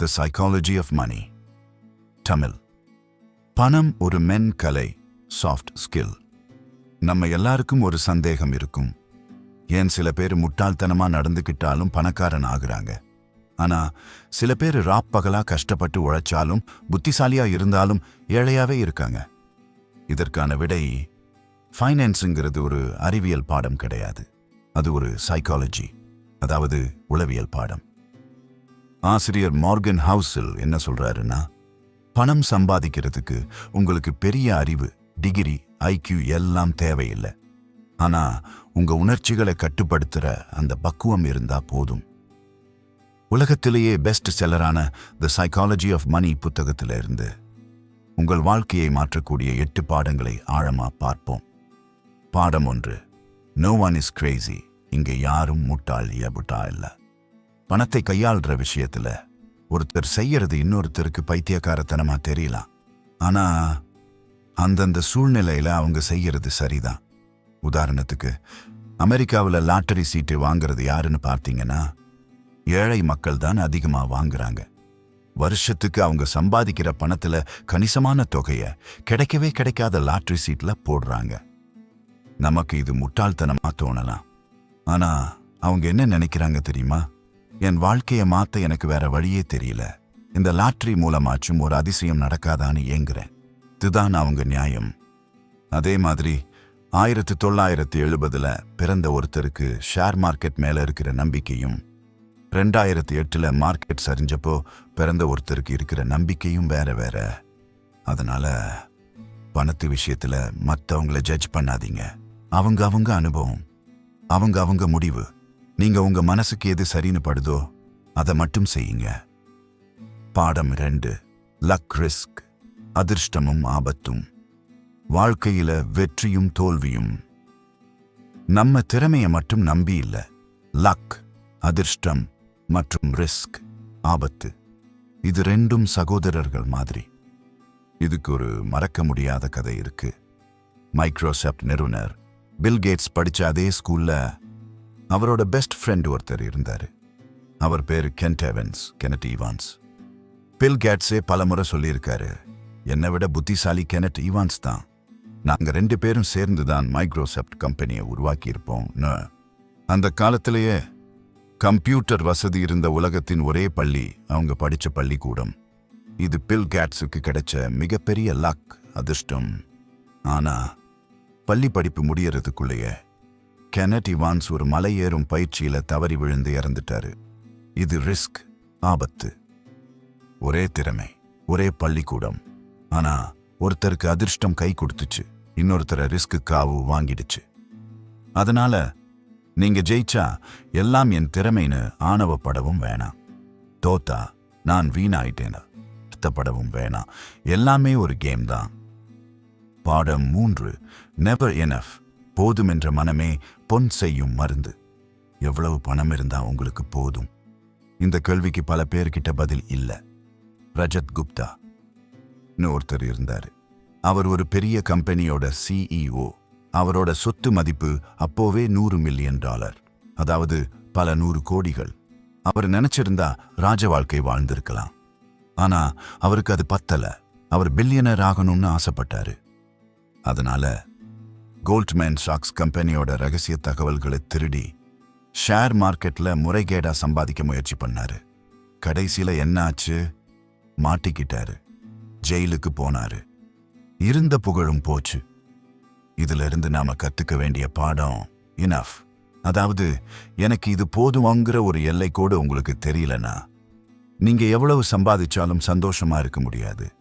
The psychology of money Tamil. பணம் ஒரு மென் கலை soft skill நம்ம எல்லாருக்கும் ஒரு சந்தேகம் இருக்கும். ஏன் சில பேர் முட்டாள்தனமா நடந்துக்கிட்டாலும் பணக்காரன் ஆகுறாங்க. ஆனா சில பேர் ராப்பகலா கஷ்டப்பட்டு உழைச்சாலும் புத்திசாலியா இருந்தாலும் ஏழையாவே இருக்காங்க. இதற்கான விடை ஃபைனான்ஸுங்கிறது ஒரு அறிவியல் பாடம் கிடையாது. அது ஒரு சைக்காலஜி அதாவது உளவியல் பாடம். ஆசிரியர் மார்கன் ஹவுஸில் என்ன சொல்றாருன்னா பணம் சம்பாதிக்கிறதுக்கு உங்களுக்கு பெரிய அறிவு டிகிரி ஐக்யூ எல்லாம் தேவையில்லை. ஆனா உங்க உணர்ச்சிகளை கட்டுப்படுத்துற அந்த பக்குவம் இருந்தா போதும். உலகத்திலேயே பெஸ்ட் செல்லரான த சைக்காலஜி ஆஃப் மணி புத்தகத்திலிருந்து உங்கள் வாழ்க்கையை மாற்றக்கூடிய எட்டு பாடங்களை ஆழமா பார்ப்போம். பாடம் ஒன்று நோ ஒன் இஸ் கிரேசி இங்க யாரும் முட்டாள் எபுட்டா இல்லை. பணத்தை கையாள்ற விஷயத்துல ஒருத்தர் செய்யறது இன்னொருத்தருக்கு பைத்தியக்காரத்தனமா தெரியலாம் ஆனா அந்தந்த சூழ்நிலையில அவங்க செய்யறது சரிதான். உதாரணத்துக்கு அமெரிக்காவில் லாட்டரி சீட்டு வாங்குறது யாருன்னு பார்த்தீங்கன்னா ஏழை மக்கள் தான் அதிகமா வாங்குறாங்க. வருஷத்துக்கு அவங்க சம்பாதிக்கிற பணத்துல கணிசமான தொகையை கிடைக்கவே கிடைக்காத லாட்டரி சீட்ல போடுறாங்க. நமக்கு இது முட்டாள்தனமா தோணலாம். ஆனா அவங்க என்ன நினைக்கிறாங்க தெரியுமா? என் வாழ்க்கையை மாத்த எனக்கு வேற வழியே தெரியல. இந்த லாட்டரி மூலமாச்சும் ஒரு அதிசயம் நடக்காதான்னு ஏங்குறேன். இதுதான் அவங்க நியாயம். அதே மாதிரி ஆயிரத்தி தொள்ளாயிரத்தி எழுபதுல பிறந்த ஒருத்தருக்கு ஷேர் மார்க்கெட் மேல இருக்கிற நம்பிக்கையும் ரெண்டாயிரத்தி எட்டுல மார்க்கெட் சரிஞ்சப்போ பிறந்த ஒருத்தருக்கு இருக்கிற நம்பிக்கையும் வேற வேற. அதனால பணத்து விஷயத்துல மத்தவங்கள ஜட்ஜ் பண்ணாதீங்க. அவங்க அவங்க அனுபவம். அவங்க அவங்க முடிவு. நீங்க உங்க மனசுக்கு எது சரின்னு படுதோ அதை மட்டும் செய்யுங்க. பாடம் ரெண்டு லக் ரிஸ்க் அதிர்ஷ்டமும் ஆபத்தும். வாழ்க்கையில வெற்றியும் தோல்வியும். நம்ம திறமையை மட்டும் நம்பி இல்ல. லக் அதிர்ஷ்டம் மற்றும் ரிஸ்க் ஆபத்து. இது ரெண்டும் சகோதரர்கள் மாதிரி. இதுக்கு ஒரு மறக்க முடியாத கதை இருக்கு. மைக்ரோசாஃப்ட் நிறுவனர். பில் கேட்ஸ் படிச்ச அதே ஸ்கூல்ல அவரோட பெஸ்ட் ஃப்ரெண்ட் ஒருத்தர் இருந்தாரு. அவர் பேரு Kent Evans Kenneth Evans Bill கேட்ஸே பலமுறை சொல்லியிருக்காரு என்னை விட புத்திசாலி கெனட் ஈவான்ஸ் தான். நாங்க ரெண்டு பேரும் சேர்ந்து தான் மைக்ரோசாஃப்ட் கம்பெனியை உருவாக்கியிருப்போம்னு அந்த காலத்திலேயே கம்ப்யூட்டர் வசதி இருந்த உலகத்தின் ஒரே பள்ளி அவங்க படிச்ச பள்ளிக்கூடம். இது பில் கேட்ஸுக்கு கிடைச்ச மிகப்பெரிய லக் அதிர்ஷ்டம். ஆனா பள்ளி படிப்பு முடியறதுக்குள்ளேயே கெனட் இவான்ஸ் ஒரு மலை ஏறும் பயிற்சியில தவறி விழுந்து இறந்துட்டாரு. இது ரிஸ்க் ஆபத்து. ஒரே திறமை ஒரே பள்ளிக்கூடம். ஆனா ஒருத்தருக்கு அதிர்ஷ்டம் கை கொடுத்துச்சு. இன்னொருத்தரை ரிஸ்க்கு காவு வாங்கிடுச்சு. அதனால நீங்க ஜெயிச்சா எல்லாம் என் திறமைன்னு ஆணவப்படவும் வேணாம். தோத்தா நான் வீணாயிட்டேனா? வருத்தப்படவும் வேணாம். எல்லாமே ஒரு கேம் தான். பாடம் மூன்று நெவர் எனஃப் போதும் என்ற மனமே பொன் செய்யும் மருந்து. எவ்வளவு பணம் இருந்தா உங்களுக்கு போதும்? இந்த கேள்விக்கு பல பேர்கிட்ட பதில் இல்ல. ரஜத் குப்தா. ஒருத்தர் இருந்தாரு. அவர் ஒரு பெரிய கம்பெனியோட சிஇஓ அவரோட சொத்து மதிப்பு அப்போவே நூறு மில்லியன் டாலர். அதாவது பல நூறு கோடிகள். அவர் நினைச்சிருந்தா ராஜ வாழ்க்கை வாழ்ந்திருக்கலாம். ஆனா அவருக்கு அது பத்தல. அவர் பில்லியனர் ஆகணும்னு ஆசைப்பட்டாரு. அதனால கோல்ட்மேன் ஷாக்ஸ் கம்பெனியோட ரகசிய தகவல்களை திருடி ஷேர் மார்க்கெட்ல முறைகேடா சம்பாதிக்க முயற்சி பண்ணாரு. கடைசியில் என்ன ஆச்சு? மாட்டிக்கிட்டாரு. ஜெயிலுக்கு போனாரு. இருந்த புகழும் போச்சு. இதுல இருந்து நாம கத்துக்க வேண்டிய பாடம் இனஃப் அதாவது எனக்கு இது போதுவாங்கிற ஒரு எல்லை கூட உங்களுக்கு தெரியலனா நீங்க எவ்வளவு சம்பாதிச்சாலும் சந்தோஷமா இருக்க முடியாது.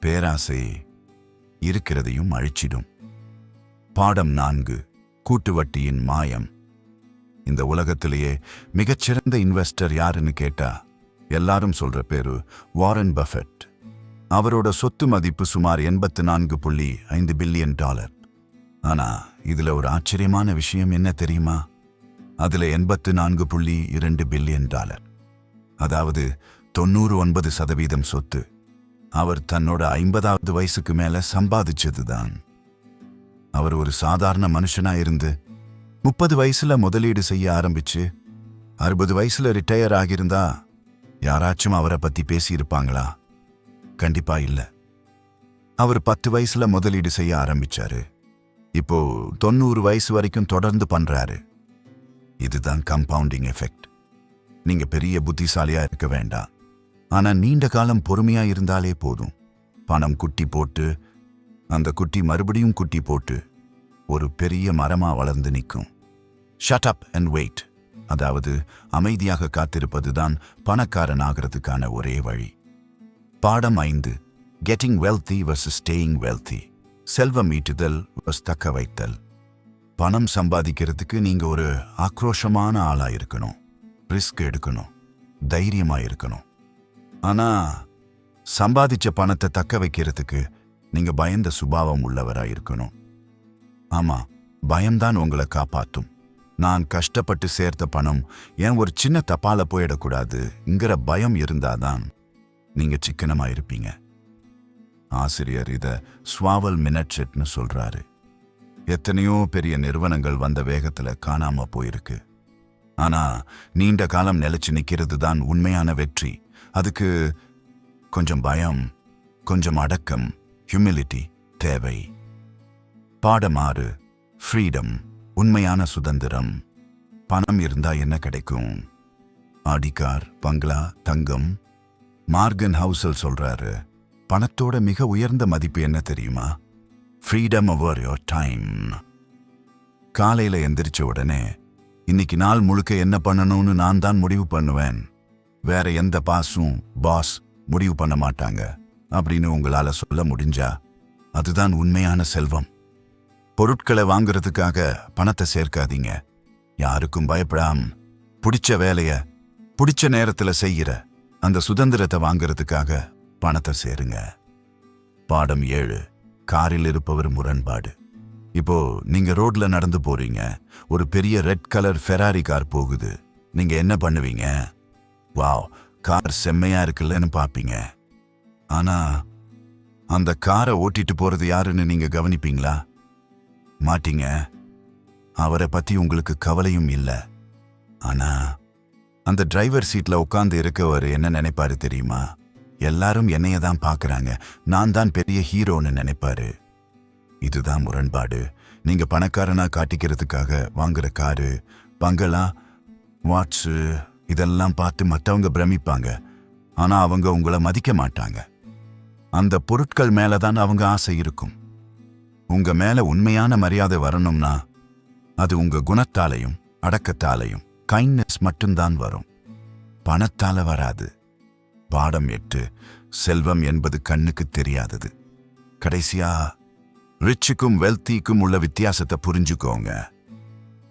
பேராசை இருக்கிறதையும் அழிச்சிடும். பாடம் நான்கு கூட்டு வட்டியின் மாயம். இந்த உலகத்திலேயே மிகச்சிறந்த இன்வெஸ்டர் யாருன்னு கேட்டா எல்லாரும் சொல்ற பேரு வாரன் பஃபெட். அவரோட சொத்து மதிப்பு சுமார் எண்பத்து நான்கு புள்ளி ஐந்து பில்லியன் டாலர். ஆனா இதுல ஒரு ஆச்சரியமான விஷயம் என்ன தெரியுமா? அதுல எண்பத்து நான்கு புள்ளி இரண்டு பில்லியன் டாலர். அதாவது தொண்ணூறு ஒன்பது சதவீதம் சொத்து. அவர் தன்னோட ஐம்பதாவது வயசுக்கு மேல சம்பாதிச்சதுதான். அவர் ஒரு சாதாரண மனுஷனா இருந்து முப்பது வயசுல முதலீடு செய்ய ஆரம்பிச்சு அறுபது வயசுல ரிட்டையர் ஆகியிருந்தா யாராச்சும் அவரை பத்தி பேசியிருப்பாங்களா? கண்டிப்பா இல்ல. அவர் பத்து வயசுல முதலீடு செய்ய ஆரம்பிச்சாரு. இப்போ தொண்ணூறு வயசு வரைக்கும் தொடர்ந்து பண்றாரு. இதுதான் கம்பவுண்டிங் எஃபெக்ட் நீங்க பெரிய புத்திசாலியா இருக்க வேண்டாம். ஆனா நீண்ட காலம் பொறுமையா இருந்தாலே போதும். பணம் குட்டி போட்டு அந்த குட்டி மறுபடியும் குட்டி போட்டு ஒரு பெரிய மரமா வளர்ந்து நிற்கும். ஷட் அப் அண்ட் வெயிட் அதாவது அமைதியாக காத்திருப்பதுதான் பணக்காரன் ஆகிறதுக்கான ஒரே வழி. பாடம் ஐந்து. Getting wealthy versus staying wealthy செல்வம் ஈட்டுதல் வர்ஸ் தக்க வைத்தல். பணம் சம்பாதிக்கிறதுக்கு நீங்க ஒரு ஆக்ரோஷமான ஆளா இருக்கணும். ரிஸ்க் எடுக்கணும். தைரியமா இருக்கணும். ஆனா சம்பாதிச்ச பணத்தை தக்க வைக்கிறதுக்கு நீங்க பயந்த சுபாவம் உள்ளவரா இருக்கணும் ஆமா பயம்தான் உங்களை காப்பாத்தும். நான் கஷ்டப்பட்டு சேர்த்த பணம் ஏன் ஒரு சின்ன தப்பால போயிடக்கூடாதுங்கிற பயம் இருந்தாதான் நீங்க சிக்கனமா இருப்பீங்க ஆசிரியர் இத ஸ்வாவல் மினட்செட்னு சொல்றாரு. எத்தனையோ பெரிய நிறுவனங்கள் வந்த வேகத்துல காணாம போயிருக்கு. ஆனா நீண்ட காலம் நிலைச்சு நிக்கிறது தான் உண்மையான வெற்றி. அதுக்கு கொஞ்சம் பயம் கொஞ்சம் அடக்கம் ஹியூமிலிட்டி தேவை. பாடம் ஆறு ஃப்ரீடம் உண்மையான சுதந்திரம். பணம் இருந்தா என்ன கிடைக்கும்? ஆடிக்கார் பங்களா தங்கம். மார்கன் ஹவுசல் சொல்றாரு பணத்தோட மிக உயர்ந்த மதிப்பு என்ன தெரியுமா? ஃப்ரீடம் ஓவர் யோர் டைம் காலையில எந்திரிச்ச உடனே இன்னைக்கு நாள் முழுக்க என்ன பண்ணணும்னு நான் தான் முடிவு பண்ணுவேன். வேற எந்த பாஸும் பாஸ் முடிவு பண்ண மாட்டாங்க. அப்படின்னு உங்களால சொல்ல முடிஞ்சா அதுதான் உண்மையான செல்வம். பொருட்களை வாங்குறதுக்காக பணத்தை சேர்க்காதீங்க. யாருக்கும் பயப்படாம. பிடிச்ச வேலைய பிடிச்ச நேரத்துல செய்கிற அந்த சுதந்திரத்தை வாங்குறதுக்காக பணத்தை சேருங்க. பாடம் ஏழு. காரில் இருப்பவர் முரண்பாடு. இப்போ நீங்க ரோட்ல நடந்து போறீங்க. ஒரு பெரிய ரெட் கலர் ஃபெராரி கார் போகுது. நீங்க என்ன பண்ணுவீங்க? வாவ் கார் செம்மையா இருக்குல்லன்னு பார்ப்பீங்க. ஆனா அந்த காரை ஓட்டிட்டு போறது யாருன்னு நீங்க கவனிப்பீங்களா? மாட்டீங்க. அவரை பத்தி உங்களுக்கு கவலையும் இல்லை. ஆனா அந்த டிரைவர் சீட்ல உட்கார்ந்து இருக்கவர் என்ன நினைப்பாரு தெரியுமா? எல்லாரும் என்னைய தான் பார்க்குறாங்க நான் தான் பெரிய ஹீரோன்னு நினைப்பாரு. இதுதான் முரண்பாடு. நீங்க பணக்காரனா காட்டிக்கிறதுக்காக வாங்குற காரு பங்களா வாட்ஸு இதெல்லாம் பார்த்து மற்றவங்க பிரமிப்பாங்க. ஆனா அவங்க உங்களை மதிக்க மாட்டாங்க. அந்த பொருட்கள் மேலே தான் அவங்க ஆசை இருக்கும். உங்க மேல உண்மையான மரியாதை வரணும்னா அது உங்க குணத்தாலையும் அடக்கத்தாலையும் கைண்ட்னஸ் மட்டும்தான் வரும். பணத்தால வராது. பாடம் எட்டு செல்வம் என்பது கண்ணுக்கு தெரியாதது. கடைசியா ரிச்சுக்கும் வெல்த்திக்கும் உள்ள வித்தியாசத்தை புரிஞ்சுக்கோங்க.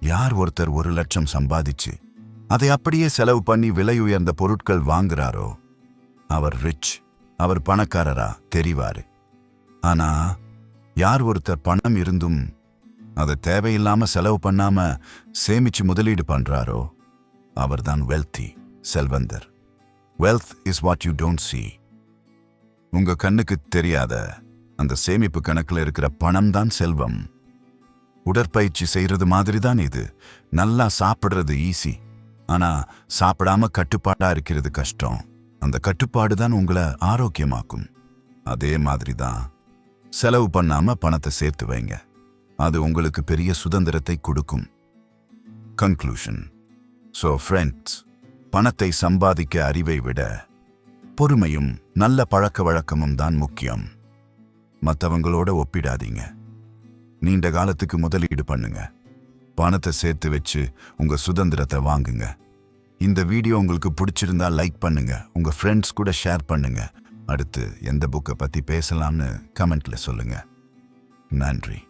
யார் ஒருத்தர் ஒரு லட்சம் சம்பாதிச்சு அதை அப்படியே செலவு பண்ணி விலை உயர்ந்த பொருட்கள் வாங்குறாரோ அவர் ரிச் அவர் பணக்காரரா தெரிவாரு. ஆனா யார் ஒருத்தர் பணம் இருந்தும் அதை தேவையில்லாம செலவு பண்ணாம சேமிச்சு முதலீடு பண்றாரோ அவர்தான் வெல்தி செல்வந்தர். Wealth is what you don't see உங்க கண்ணுக்கு தெரியாத அந்த சேமிப்பு கணக்குல இருக்கிற பணம் தான் செல்வம். உடற்பயிற்சி செய்யறது மாதிரி தான் இது. நல்லா சாப்பிடுறது ஈஸி ஆனா சாப்பிடாம கட்டுப்பாடா இருக்கிறது கஷ்டம். அந்த கட்டுப்பாடு தான் உங்களை ஆரோக்கியமாக்கும். அதே மாதிரி தான் செலவு பண்ணாம பணத்தை சேர்த்து வைங்க. அது உங்களுக்கு பெரிய சுதந்திரத்தை கொடுக்கும். கன்க்ளூஷன் ஸோ ஃப்ரெண்ட்ஸ் பணத்தை சம்பாதிக்க அறிவை விட பொறுமையும் நல்ல பழக்க வழக்கமும் தான் முக்கியம். மற்றவங்களோட ஒப்பிடாதீங்க. நீண்ட காலத்துக்கு முதலீடு பண்ணுங்க. பணத்தை சேர்த்து வச்சு உங்க சுதந்திரத்தை வாங்குங்க. இந்த வீடியோ உங்களுக்கு பிடிச்சிருந்தா லைக் பண்ணுங்க. உங்க ஃப்ரெண்ட்ஸ் கூட ஷேர் பண்ணுங்க. அடுத்து எந்த புக்கை பத்தி பேசலாம்னு கமெண்ட்ல சொல்லுங்க. நன்றி.